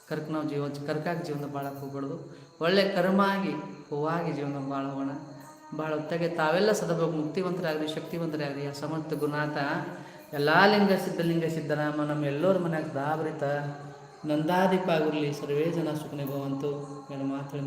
ಕರ್ಕ್ ನಾವು ಜೀವ, ಕರ್ಕಾಗಿ ಜೀವನ ಭಾಳ ಹೋಗ್ಬಾರ್ದು ಒಳ್ಳೆ ಕರ್ಮ ಆಗಿ ಹೂವಾಗಿ ಜೀವನ ಭಾಳ ಹೋಗೋಣ. ಭಾಳ ಹೊತ್ತಾಗೆ ತಾವೆಲ್ಲ ಸದಭೋಗ ಮುಕ್ತಿವಂತರಾಗ್ರಿ, ಶಕ್ತಿವಂತರಾಗ್ರಿ. ಆ ಸಮರ್ಥ ಗುಣಾತ. ಎಲ್ಲ ಲಿಂಗ ಸಿದ್ಧಲಿಂಗ ಸಿದ್ದರಾಮ ನಮ್ಮ ಎಲ್ಲರ ಮನ್ಯಾಗ ದಾಬರಿತ. ನಂದಾದೀಪ ಆಗಿರಲಿ ಸರ್ವೇ ಜನ ಸುಖನೆ ಭವಂತು ಮಾತು ಮಾತು